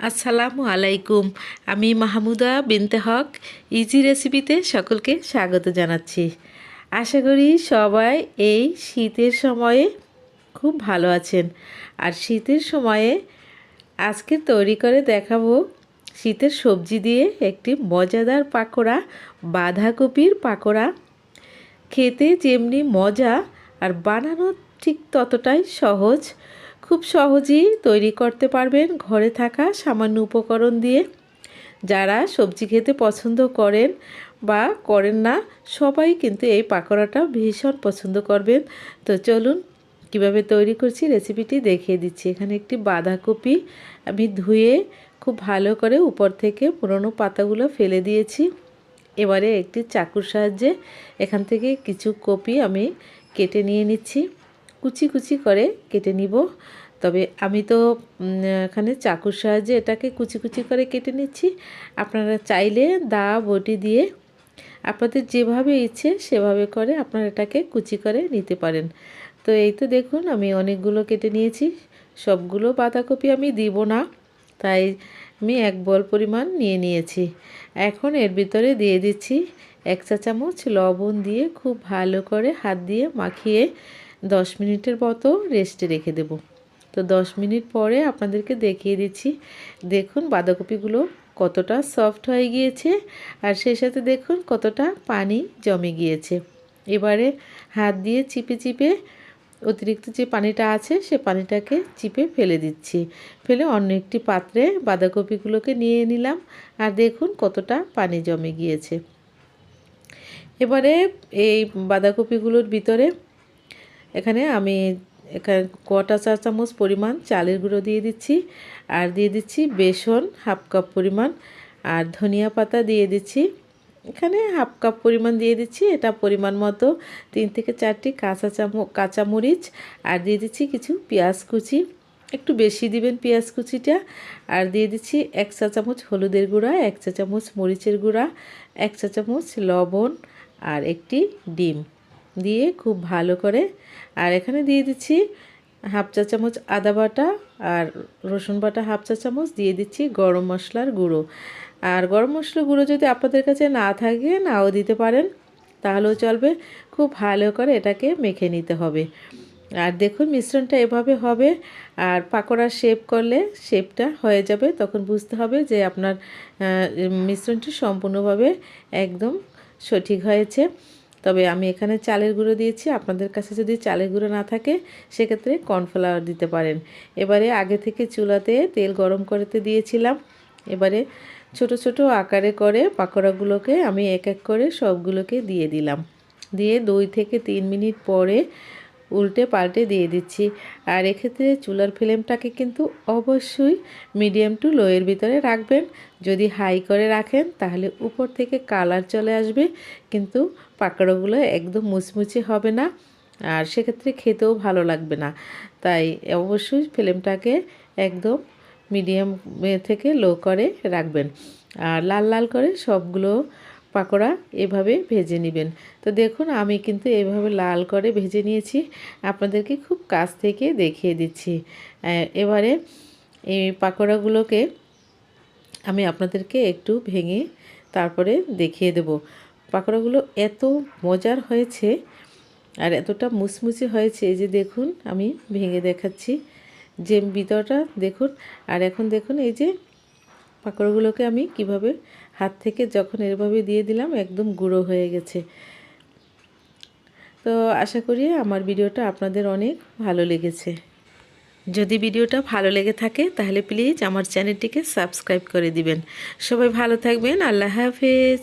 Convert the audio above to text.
আসসালামু আলাইকুম। আমি মাহমুদা বিনতে হক, ইজি রেসিপিতে সকলকে স্বাগত জানাচ্ছি। আশা করি সবাই এই শীতের সময়ে খুব ভালো আছেন। আর শীতের সময়ে আজকে তৈরি করে দেখাবো শীতের সবজি দিয়ে একটি মজাদার পাকোড়া, বাঁধাকপির পাকোড়া। খেতে যেমনি মজা, আর বানানো ঠিক ততটাই সহজ। খুব সহজেই তৈরি করতে পারবেন ঘরে থাকা সামান্য উপকরণ দিয়ে। যারা সবজি খেতে পছন্দ করেন বা করেন না, সবাই কিন্তু এই পাকোড়াটা ভীষণ পছন্দ করবেন। তো চলুন, কীভাবে তৈরি করছি রেসিপিটি দেখিয়ে দিচ্ছি। এখানে একটি বাঁধাকপি আমি ধুয়ে খুব ভালো করে উপর থেকে পুরনো পাতাগুলো ফেলে দিয়েছি। এবারে একটি চাকুর সাহায্যে এখান থেকে কিছু কপি আমি কেটে নিয়ে নিচ্ছি। কুচি কুচি করে কেটে নিব। তবে আমি তো এখানে চাকুর সাহায্যে এটাকে কুচি কুচি করে কেটে নিচ্ছি। আপনারা চাইলে দা, বটি দিয়ে আপনাদের যেভাবে ইচ্ছে সেভাবে করে আপনারা এটাকে কুচি করে নিতে পারেন। তো এই তো দেখুন, আমি অনেকগুলো কেটে নিয়েছি। সবগুলো বাঁধাকপি আমি দিব না, তাই আমি এক বল পরিমাণ নিয়ে নিয়েছি। এখন এর ভিতরে দিয়ে দিচ্ছি এক চা চামচ লবণ দিয়ে খুব ভালো করে হাত দিয়ে মাখিয়ে দশ মিনিটের মতো রেস্টে রেখে দেব। তো দশ মিনিট পরে আপনাদেরকে দেখিয়ে দিচ্ছি। দেখুন বাঁধাকপিগুলো কতটা সফট হয়ে গিয়েছে আর সেই সাথে দেখুন কতটা পানি জমে গিয়েছে। এবারে হাত দিয়ে চিপে চিপে অতিরিক্ত যে পানিটা আছে সে পানিটাকে চিপে ফেলে দিচ্ছি। ফেলে অন্য একটি পাত্রে বাঁধাকপিগুলোকে নিয়ে নিলাম আর দেখুন কতটা পানি জমে গিয়েছে। এবারে এই বাঁধাকপিগুলোর ভিতরে এখানে আমি এখানে কটা চা চামচ পরিমাণ চালের গুঁড়ো দিয়ে দিচ্ছি, আর দিয়ে দিচ্ছি বেসন হাফ কাপ পরিমাণ, আর ধনিয়া পাতা দিয়ে দিচ্ছি। এখানে হাফ কাপ পরিমাণ দিয়ে দিচ্ছি, এটা পরিমাণ মতো তিন থেকে চারটি কাঁচা চামচ কাঁচামরিচ আর দিয়ে দিচ্ছি কিছু পেঁয়াজ কুচি। একটু বেশি দিবেন পেঁয়াজ কুচিটা, আর দিয়ে দিচ্ছি এক চা চামচ হলুদের গুঁড়া, এক চা চামচ মরিচের গুঁড়া, এক চা চামচ লবণ, আর একটি ডিম। দিয়ে খুব ভালো করে, আর এখানে দিয়ে দিচ্ছি হাফ চা চামচ আদা বাটা আর রসুন বাটা হাফ চা চামচ, দিয়ে দিচ্ছি গরম মশলার গুঁড়ো। আর গরম মশলার গুঁড়ো যদি আপনাদের কাছে না থাকে, নাও দিতে পারেন, তাহলেও চলবে। খুব ভালো করে এটাকে মেখে নিতে হবে। আর দেখুন মিশ্রণটা এভাবে হবে, আর পাকোড়া শেপ করলে শেপটা হয়ে যাবে, তখন বুঝতে হবে যে আপনার মিশ্রণটি সম্পূর্ণভাবে একদম সঠিক হয়েছে। তবে আমি এখানে চালের গুঁড়ো দিয়েছি। আপনাদের কাছে যদি চালের গুঁড়ো না থাকে, সেক্ষেত্রে কর্নফ্লাওয়ার দিতে পারেন। এবারে আগে থেকে চুলাতে তেল গরম করতে দিয়েছিলাম। এবারে ছোট ছোট আকারে করে পাকোড়াগুলোকে আমি এক এক করে সবগুলোকে দিয়ে দিলাম। দিয়ে দুই থেকে তিন মিনিট পরে উল্টে পাল্টে দিয়ে দিচ্ছি। আর এক্ষেত্রে চুলার ফ্লেমটাকে কিন্তু অবশ্যই মিডিয়াম টু লোয়ের ভিতরে রাখবেন। যদি হাই করে রাখেন, তাহলে উপর থেকে কালার চলে আসবে। কিন্তু পাকড়াগুলো একদম মুচমুচে হবে না। আর সেক্ষেত্রে খেতেও ভালো লাগবে না। তাই অবশ্যই ফ্লেমটাকে একদম মিডিয়াম থেকে লো করে রাখবেন। আর লাল লাল করে সবগুলো পাকোড়া এভাবে ভেজে নেবেন। তো দেখুন, আমি কিন্তু এভাবে লাল করে ভেজে নিয়েছি। আপনাদেরকে খুব কাছ থেকে দেখিয়ে দিচ্ছি। এবারে এই পাকোড়াগুলোকে আমি আপনাদেরকে একটু ভেঙে তারপরে দেখিয়ে দেব। পাকোড়াগুলো এত মজার হয়েছে আর এতটা মুচমুচে হয়েছে, এই যে দেখুন, আমি ভেঙে দেখাচ্ছি যে ভিতরটা, দেখুন, আর এখন দেখুন, এই যে পাকড়গুলোকে আমি কীভাবে হাত থেকে যখন এরভাবে দিয়ে দিলাম, একদম গুঁড়ো হয়ে গেছে। তো আশা করি আমার ভিডিওটা আপনাদের অনেক ভালো লেগেছে। যদি ভিডিওটা ভালো লেগে থাকে, তাহলে প্লিজ আমার চ্যানেলটিকে সাবস্ক্রাইব করে দিবেন। সবাই ভালো থাকবেন। আল্লাহ হাফেজ।